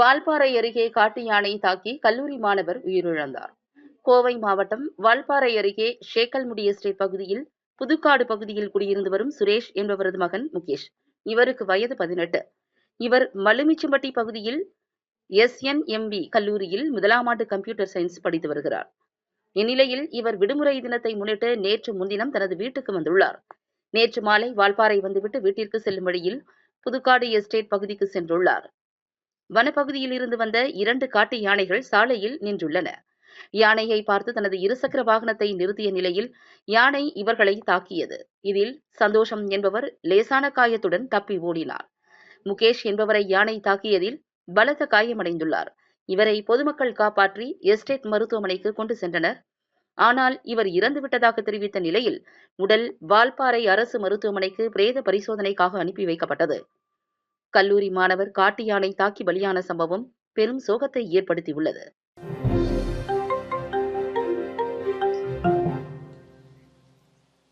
வால்பாறை அருகே காட்டு யானை தாக்கி கல்லூரி மாணவர் உயிரிழந்தார். கோவை மாவட்டம் வால்பாறை அருகே ஷேக்கல்முடி எஸ்டேட் பகுதியில் புதுக்காடு பகுதியில் குடியிருந்து வரும் சுரேஷ் என்பவரது மகன் முகேஷ். இவருக்கு வயது பதினெட்டு. இவர் மலுமிச்சம்பட்டி பகுதியில் எஸ்என்எம்பி கல்லூரியில் முதலாம் ஆண்டு கம்ப்யூட்டர் சயின்ஸ் படித்து வருகிறார். இந்நிலையில் இவர் விடுமுறை தினத்தை முன்னிட்டு நேற்று முன்தினம் தனது வீட்டுக்கு வந்துள்ளார். நேற்று மாலை வால்பாறை வந்துவிட்டு வீட்டிற்கு செல்லும் வழியில் புதுக்காடு எஸ்டேட் பகுதிக்கு சென்றுள்ளார். வனப்பகுதியில் இருந்து வந்த இரண்டு காட்டு யானைகள் சாலையில் நின்றுள்ளன. யானையை பார்த்து தனது இருசக்கர வாகனத்தை நிறுத்திய நிலையில் யானை இவர்களை தாக்கியது. இதில் சந்தோஷம் என்பவர் லேசான காயத்துடன் தப்பி ஓடினார். முகேஷ் என்பவரை யானை தாக்கியதில் பலத்த காயமடைந்துள்ளார். இவரை பொதுமக்கள் காப்பாற்றி எஸ்டேட் மருத்துவமனைக்கு கொண்டு சென்றனர். ஆனால் இவர் இறந்துவிட்டதாக தெரிவித்த நிலையில் உடல் வால்பாறை அரசு மருத்துவமனைக்கு பிரேத பரிசோதனைக்காக அனுப்பி வைக்கப்பட்டது. கல்லூரி மாணவர் காட்டு யானை தாக்கி பலியான சம்பவம் பெரும் சோகத்தை ஏற்படுத்தியுள்ளது.